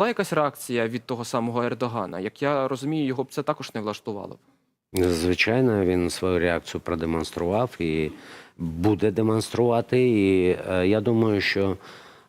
Була якась реакція від того самого Ердогана? Як я розумію, його б це також не влаштувало. Звичайно, він свою реакцію продемонстрував і буде демонструвати. І е, я думаю, що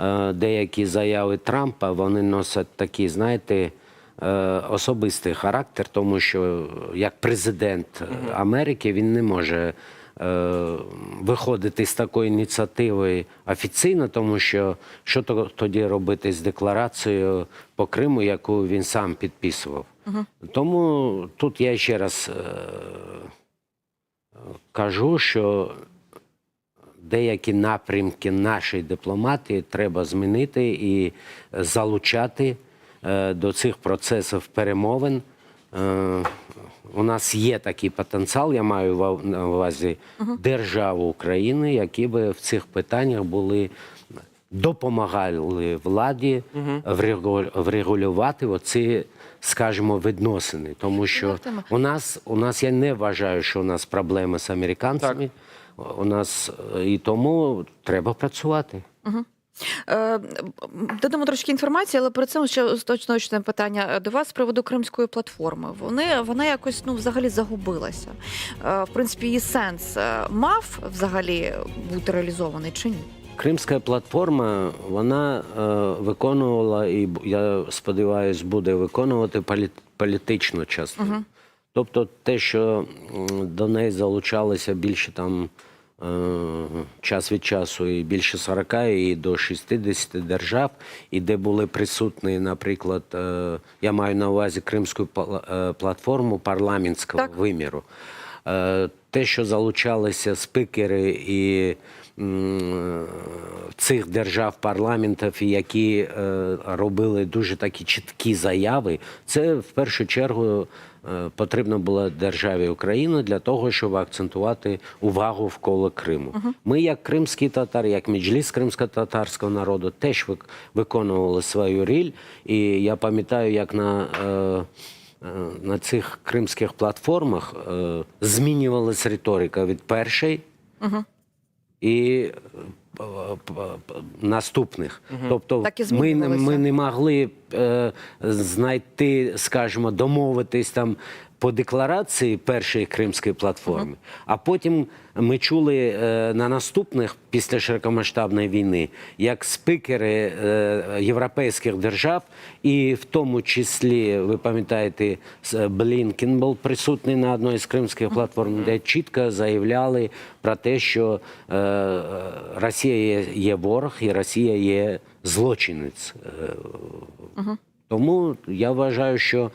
е, деякі заяви Трампа вони носять такий, знаєте, е, особистий характер, тому що як президент Америки він не може. Е, Виходити з такої ініціативи офіційно, тому що що тоді робити з декларацією по Криму, яку він сам підписував. Тому тут я ще раз е, кажу, що деякі напрямки нашої дипломатії треба змінити і залучати е, до цих процесів перемовин. Е, у нас є такий потенціал, я маю на увазі державу України, які би в цих питаннях були допомагали владі врегулювати оці, скажімо, відносини. Тому що у нас, у нас я не вважаю, що у нас проблеми з американцями. У нас е, і тому треба працювати. Е, Додамо трошки інформації, але перед цим ще точне питання до вас з приводу кримської платформи. Вони вона якось ну взагалі загубилася. Е, В принципі, її сенс е, мав взагалі бути реалізований чи ні? Кримська платформа вона е, виконувала і я сподіваюся, буде виконувати полі- політичну частину. Тобто, те, що до неї залучалося більше там е, час від часу, і більше 40, і до 60 держав, і де були присутні, наприклад, е, я маю на увазі Кримську е, платформу парламентського Так. виміру. Е, Те, що залучалися спікери і цих держав парламентів, які е, робили дуже такі чіткі заяви, це в першу чергу е, потрібно було державі Україна для того, щоб акцентувати увагу вколо Криму. Ми, як кримські татари, як меджліс кримсько-татарського народу, теж вик- виконували свою ріль. І я пам'ятаю, як на е, Е, на цих кримських платформах е, змінювалась риторика від першої п- п- наступних. Тобто Так і ми, не- ми не могли е, знайти, скажімо, домовитись там по декларації першої кримської платформи, а потім ми чули е, на наступних після широкомасштабної війни, як спікери е, європейських держав, і в тому числі, ви пам'ятаєте, Блінкен був присутній на одній з кримських платформ, де чітко заявляли про те, що е, Росія є, є ворог і Росія є злочинець. Е, Тому я вважаю, що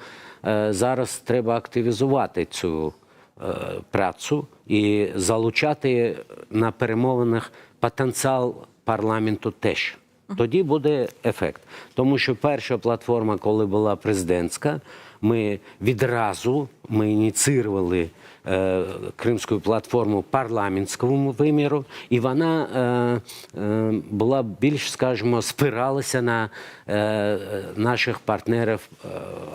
зараз треба активізувати цю е, працю і залучати на перемовинах потенціал парламенту теж. Тоді буде ефект. Тому що перша платформа, коли була президентська, ми відразу ми ініціювали е, кримську платформу парламентському виміру, і вона е, е, була більш, скажімо, спиралася на е, е, наших партнерів, е,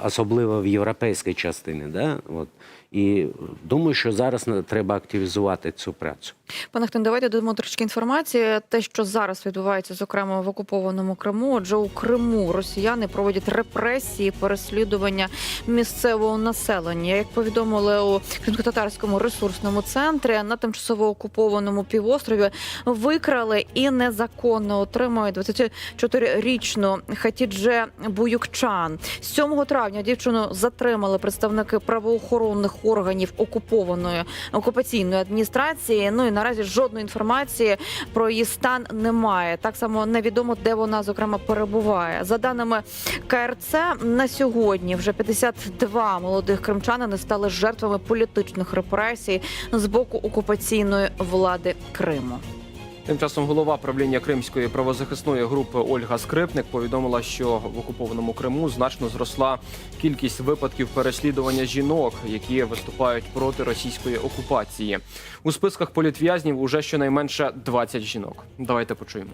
особливо в європейській частині. Да? От. І думаю, що зараз треба активізувати цю працю. Пане Хтин, давайте додамо трошки інформації. Те, що зараз відбувається, зокрема в окупованому Криму, адже у Криму росіяни проводять репресії, переслідування місцевого населення. Як повідомили у кримськотатарському ресурсному центрі на тимчасово окупованому півострові, викрали і незаконно отримують 24-річну Хатідже Буюкчан. 7 травня дівчину затримали представники правоохоронних органів окупованої окупаційної адміністрації. Ну і наразі жодної інформації про її стан немає. Так само невідомо, де вона зокрема перебуває. За даними КРЦ, на сьогодні вже 52 молодих кримчанини стали жертвами політичних репресій з боку окупаційної влади Криму. Тим часом голова правління Кримської правозахисної групи Ольга Скрипник повідомила, що в окупованому Криму значно зросла кількість випадків переслідування жінок, які виступають проти російської окупації. У списках політв'язнів уже щонайменше 20 жінок. Давайте почуємо.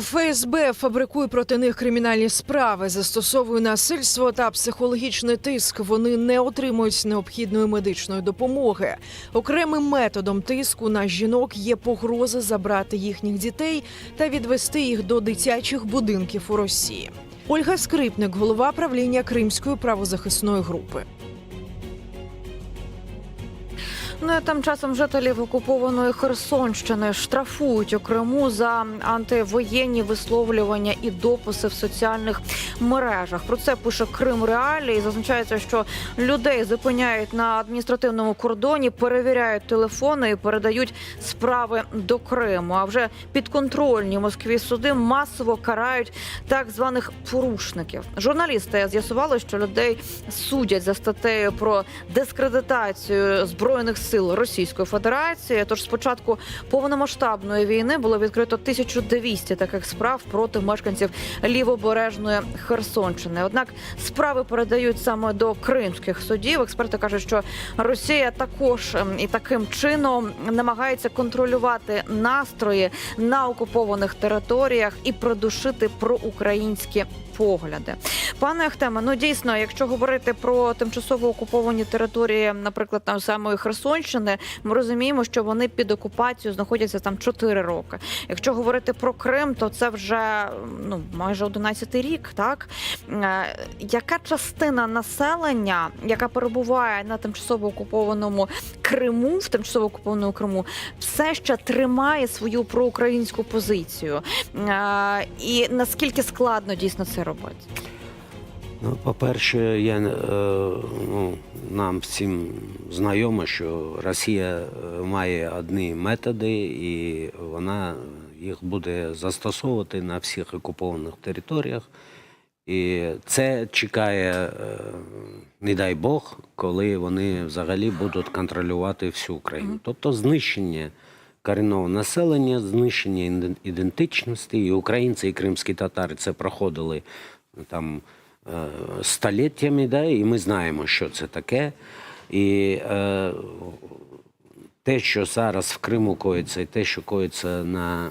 ФСБ фабрикує проти них кримінальні справи, застосовує насильство та психологічний тиск. Вони не отримують необхідної медичної допомоги. Окремим методом тиску на жінок є погроза забрати їхніх дітей та відвести їх до дитячих будинків у Росії. Ольга Скрипник, голова правління Кримської правозахисної групи. Ну і тим часом жителів окупованої Херсонщини штрафують у Криму за антивоєнні висловлювання і дописи в соціальних мережах. Про це пише Крим Реалії. Зазначається, що людей зупиняють на адміністративному кордоні, перевіряють телефони і передають справи до Криму. А вже підконтрольні Москві суди масово карають так званих порушників. Журналісти з'ясували, що людей судять за статтею про дискредитацію збройних сил Російської Федерації. Тож спочатку повномасштабної війни було відкрито 1200 таких справ проти мешканців лівобережної Херсонщини. Однак справи передають саме до кримських судів. Експерти кажуть, що Росія також ем, і таким чином намагається контролювати настрої на окупованих територіях і придушити проукраїнські погляди. Пане Ахтеме, ну дійсно, якщо говорити про тимчасово окуповані території, наприклад, там самої Херсонщини, ми розуміємо, що вони під окупацією знаходяться там 4 роки. Якщо говорити про Крим, то це вже ну майже 11 рік. Так Е, яка частина населення, яка перебуває на тимчасово окупованому Криму, в тимчасово окупованому Криму, все ще тримає свою проукраїнську позицію? Е, І наскільки складно дійсно це робити? Ну, по-перше, я, е, ну, нам всім знайомо, що Росія е, має одні методи, і вона їх буде застосовувати на всіх окупованих територіях. І це чекає, е, не дай Бог, коли вони взагалі будуть контролювати всю Україну. Тобто знищення корінного населення, знищення ідентичності. І українці, і кримські татари це проходили там е, століттями, да, і ми знаємо, що це таке. І е, те, що зараз в Криму коїться, і те, що коїться на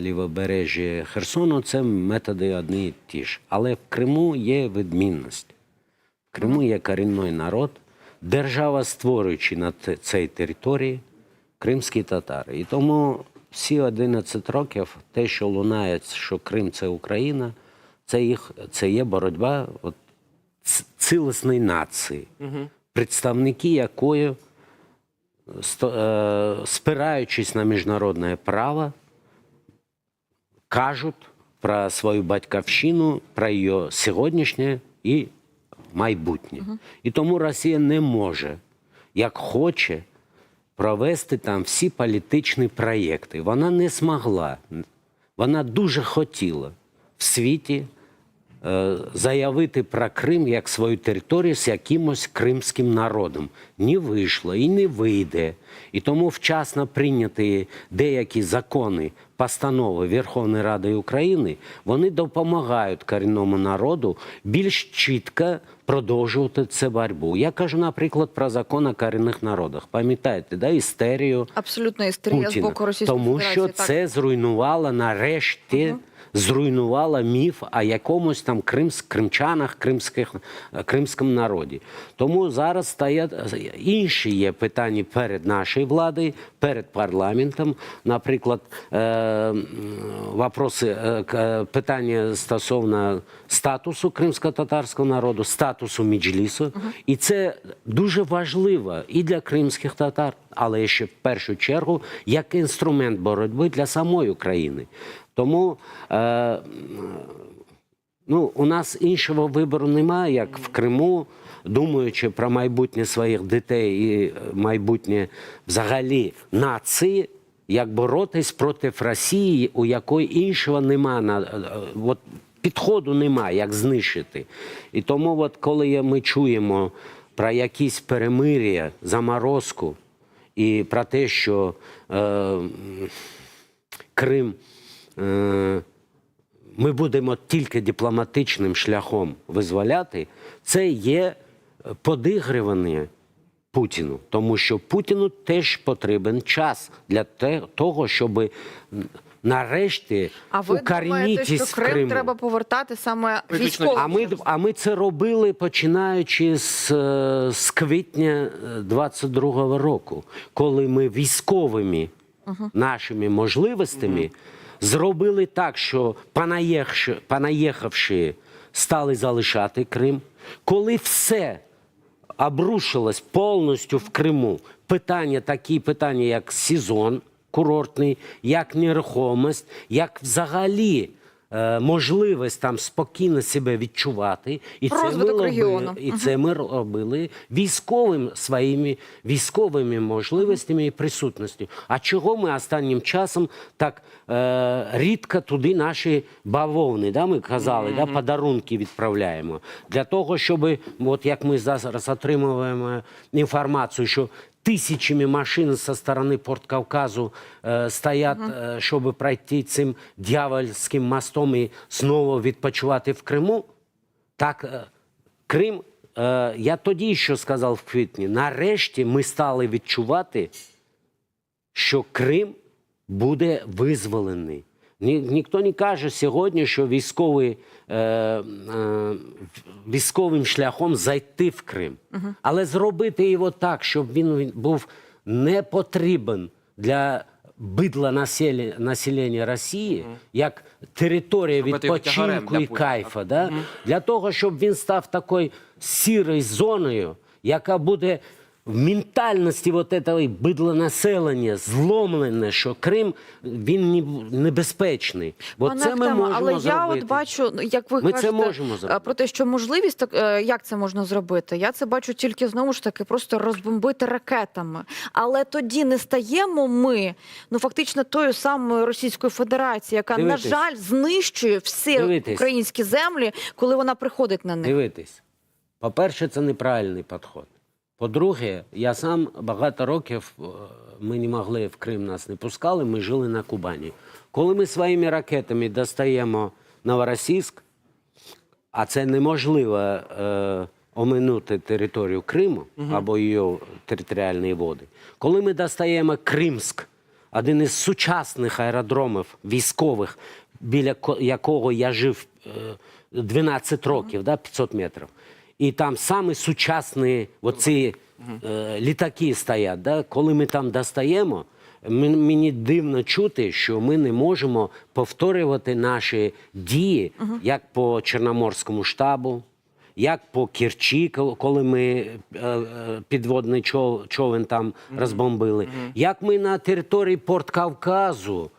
лівобережжі Херсону, це методи одні і ті ж. Але в Криму є відмінність. В Криму є корінний народ, держава створюючи на цій території кримські татари. І тому всі 11 років те, що лунає, що Крим це Україна, це їх це є боротьба от, цілісної нації, представники якої е, спираючись на міжнародне право, кажуть про свою батьківщину, про її сьогоднішнє і майбутнє. І тому Росія не може, як хоче, провести там всі політичні проєкти. Вона не змогла. Вона дуже хотіла в світі заявити про Крим як свою територію з якимось кримським народом. Не вийшло і не вийде. І тому вчасно прийняті деякі закони, постанови Верховної Ради України, вони допомагають корінному народу більш чітко продовжувати цю боротьбу. Я кажу, наприклад, про закон о корінних народах. Пам'ятаєте, да, істерію Абсолютно істерія з боку Російської Тому Федерації. що так. це зруйнувало нарешті. Зруйнувало міф о якомусь там кримсь, кримчанах, кримських, кримському народі. Тому зараз стоять інші є питання перед нашою владою, перед парламентом. Наприклад, е, вопроси, е, к- питання стосовно статусу кримсько-татарського народу, статусу Меджлісу. І це дуже важливо і для кримських татар, але ще в першу чергу як інструмент боротьби для самої України. Тому е, ну, у нас іншого вибору немає, як в Криму, думаючи про майбутнє своїх дітей і е, майбутнє взагалі нації, як боротись проти Росії, у якої іншого немає. На, е, от, підходу немає, як знищити. І тому, от, коли ми чуємо про якісь перемир'я, заморозку і про те, що е, Крим. Е, ми будемо тільки дипломатичним шляхом визволяти, це є подигрування Путіну, тому що Путіну теж потрібен час для того, щоб нарешті А ви думаєте, що Крим треба повертати саме військовим? А ми, а ми це робили починаючи з, е, з квітня е, 22-го року, коли ми військовими нашими можливостями зробили так, що понаїхавши, понаїхавши стали залишати Крим, коли все обрушилось повністю в Криму питання, такі питання, як сезон курортний, як нерухомість, як взагалі. Е, Можливість там спокійно себе відчувати, і це ми робили, регіону. і це ми робили військовим своїми військовими можливостями і присутністю. А чого ми останнім часом так е, рідко туди наші бавовни, да, ми казали, да, подарунки відправляємо для того, щоб от як ми зараз отримуємо інформацію, що Тисячами машин зі сторони Порт Кавказу е, стоять, е, щоб пройти цим дьявольським мостом і знову відпочивати в Криму. Так, е, Крим, е, я тоді що сказав в квітні, нарешті ми стали відчувати, що Крим буде визволений. Ні, ніхто не каже сьогодні, що військовий, е, е, військовим шляхом зайти в Крим. Але зробити його так, щоб він був не потрібен для бидла населення, населення Росії, як територія тягарем відпочинку і кайфа. Да? Для того, щоб він став такою сірою зоною, яка буде в ментальності вот этого бидлонаселення зломлене, що Крим він не- небезпечний. Бо Пане це ми Ахтеме, можемо але я зробити. от бачу, ну, як ви Ми це можемо е, зробити. про те, що можливість так е, як це можна зробити. Я це бачу тільки знову ж таки просто розбомбити ракетами. Але тоді не стаємо ми ну фактично тою самою Російською Федерацією, яка Дивитесь. на жаль знищує всі Дивитесь. українські землі, коли вона приходить на них. Дивитись. По-перше, це неправильний підход. По-друге, я сам багато років е, ми не могли в Крим нас не пускали, ми жили на Кубані. Коли ми своїми ракетами достаємо Новоросійськ, а це неможливо е, оминути територію Криму або її територіальні води. Коли ми достаємо Кримськ, один із сучасних аеродромів військових, біля якого я жив е, 12 років, да, 500 метрів. І там саме сучасні оці е, літаки стоять. Да? Коли ми там достаємо, мен- мені дивно чути, що ми не можемо повторювати наші дії як по Чорноморському штабу, як по Керчі, коли ми е, е, підводний чов- човен там розбомбили, як ми на території Порт Кавказу,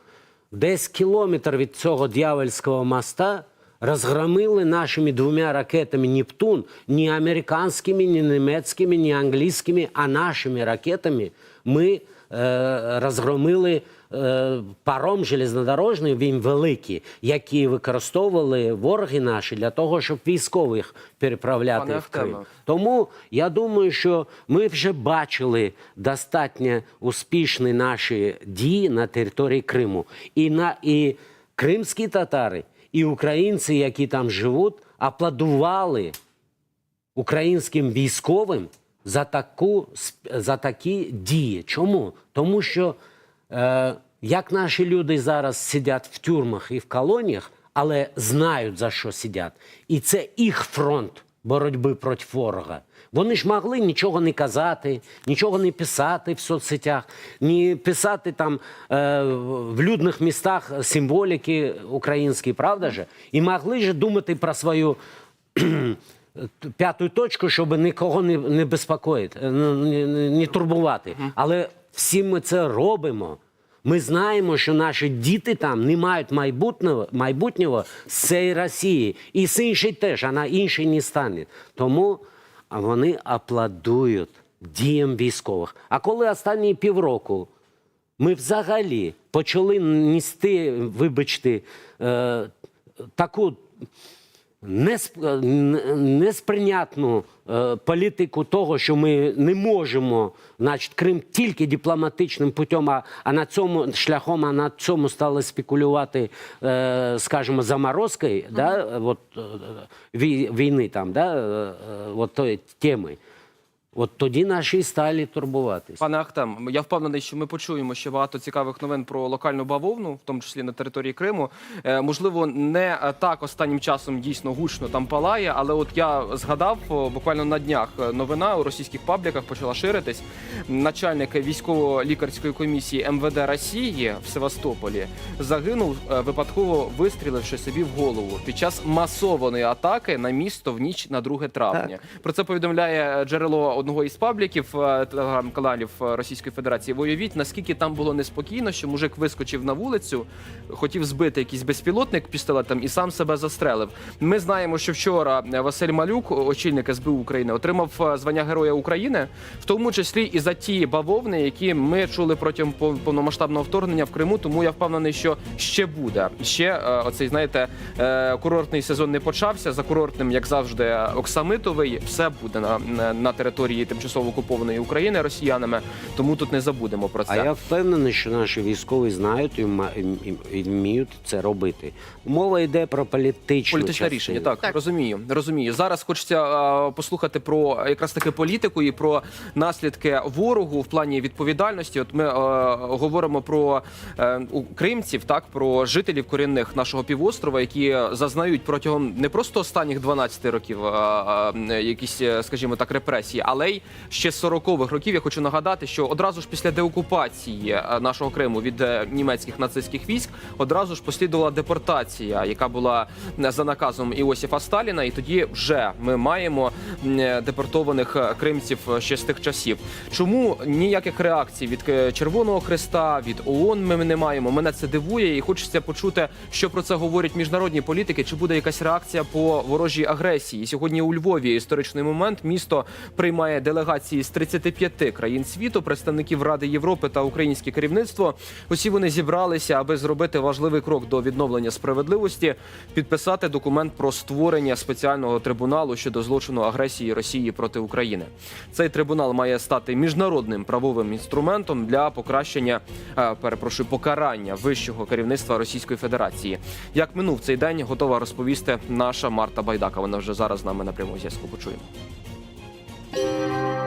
десь кілометр від цього дьявольського моста, розгромили нашими двома ракетами Нептун, не американськими, не німецькими, не англійськими, а нашими ракетами ми е, розгромили е, паром железнодорожний, він великий, який використовували вороги наші для того, щоб військових переправляти Пане в Крим. Тому я думаю, що ми вже бачили достатньо успішні наші дії на території Криму. І, на, і кримські татари, і українці, які там живуть, аплодували українським військовим за, таку, за такі дії. Чому? Тому що е, як наші люди зараз сидять в тюрмах і в колоніях, але знають за що сидять, і це їх фронт боротьби проти ворога. Вони ж могли нічого не казати, нічого не писати в соцсетях, не писати там е, в людних містах символіки українські, правда же? І могли ж думати про свою п'яту точку, щоб нікого не, не безпокоїти, е, не, не, не турбувати. Але всі ми це робимо. Ми знаємо, що наші діти там не мають майбутнього, майбутнього з цієї Росії. І з іншої теж, а на іншій не стане. Тому вони аплодують діям військових. А коли останні півроку ми взагалі почали нести, вибачте, е, таку несприйнятну е, політику того, що ми не можемо, значить, Крим тільки дипломатичним путем, а, а на цьому шляхом, а на цьому стали спекулювати, е, скажімо, заморозкою, да, от, е, вій- війни там, да, е, е, от тої теми. От тоді наші і стали турбуватись. Пане Ахтем, я впевнений, що ми почуємо ще багато цікавих новин про локальну бавовну, в тому числі на території Криму. Е, можливо, не е, так останнім часом дійсно гучно там палає, але от я згадав буквально на днях е, новина у російських пабліках почала ширитись. Начальник військово-лікарської комісії МВД Росії в Севастополі загинув е, випадково вистріливши собі в голову під час масованої атаки на місто в ніч на 2 травня. Про це повідомляє джерело одного із пабліків е, телеграм-каналів е, Російської Федерації. Виявіть, наскільки там було неспокійно, що мужик вискочив на вулицю, хотів збити якийсь безпілотник пістолетом і сам себе застрелив. Ми знаємо, що вчора е, Василь Малюк, очільник СБУ України, отримав звання Героя України, в тому числі і за ті бавовни, які ми чули протягом повномасштабного вторгнення в Криму. Тому я впевнений, що ще буде. Ще оцей, знаєте, курортний сезон не почався. За курортним, як завжди, оксамитовий. Все буде на, на, на території тимчасово окупованої України росіянами. Тому тут не забудемо про це. А я впевнений, що наші військові знають і, вміють це робити. Мова йде про політичну Політичне частину. рішення, так, Так. розумію. Розумію. Зараз хочеться е, послухати про якраз таки політику і про наслідки ворогу в плані відповідальності. От ми е, говоримо про е, у- кримців, так про жителів корінних нашого півострова, які зазнають протягом не просто останніх 12 років е, е, якісь, е, скажімо так, репресії, але й ще з 40-х років. Я хочу нагадати, що одразу ж після деокупації е, нашого Криму від е, німецьких нацистських військ одразу ж послідувала депортація, яка була за наказом Іосифа Сталіна. І тоді вже ми маємо е, депортованих кримців ще з тих часів. Чому ніяких реакцій від Червоного Хреста, від ООН ми не маємо? Мене це дивує, і хочеться почути, що про це говорять міжнародні політики. Чи буде якась реакція по ворожій агресії? Сьогодні у Львові історичний момент. Місто приймає делегації з 35 країн світу, представників Ради Європи та українське керівництво. Усі вони зібралися, аби зробити важливий крок до відновлення справедливості, підписати документ про створення спеціального трибуналу щодо злочину агресії Росії проти України. Цей трибунал має стати міжнародним правовим інструментом для покращення, е, перепрошую, покарання вищого керівництва Російської Федерації. Як минув цей день, готова розповісти наша Марта Байдака. Вона вже зараз з нами на прямому зв'язку. Почуємо. you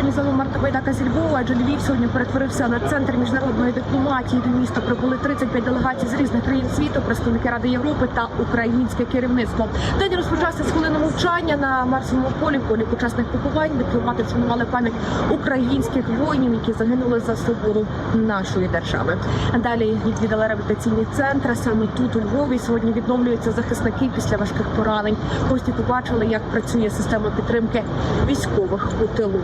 сьогодні з Марта Байдака зі Львова, адже Львів сьогодні перетворився на центр міжнародної дипломатії. До міста прибули 35 делегацій з різних країн світу, представники Ради Європи та українське керівництво. День розпочався з хвилини мовчання на Марсовому полі. Полі почесних поховань дипломати вшанували пам'ять українських воїнів, які загинули за свободу нашої держави. Далі відвідали реабілітаційні центри. Саме тут у Львові сьогодні відновлюються захисники після важких поранень. Гості побачили, як працює система підтримки військових у тилу.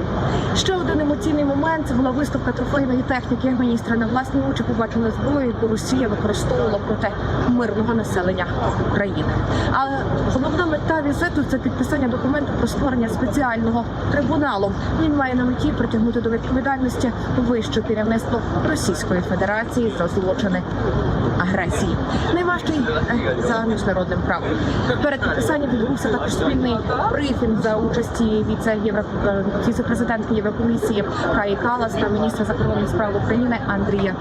Ще один емоційний момент це була виставка трофейної техніки. Міністри на власні очі побачили зброю, яку Росія використовувала проти мирного населення України. Але головна мета візиту це підписання документу про створення спеціального трибуналу. Він має на меті притягнути до відповідальності вище керівництво Російської Федерації за злочини агресії. Найважчий е, за міжнародним правом. Перед підписанням відбувся також спільний брифінг за участі віце віце-президентки Єврокомісії Каї Калас та міністра закордонних справ України Андрія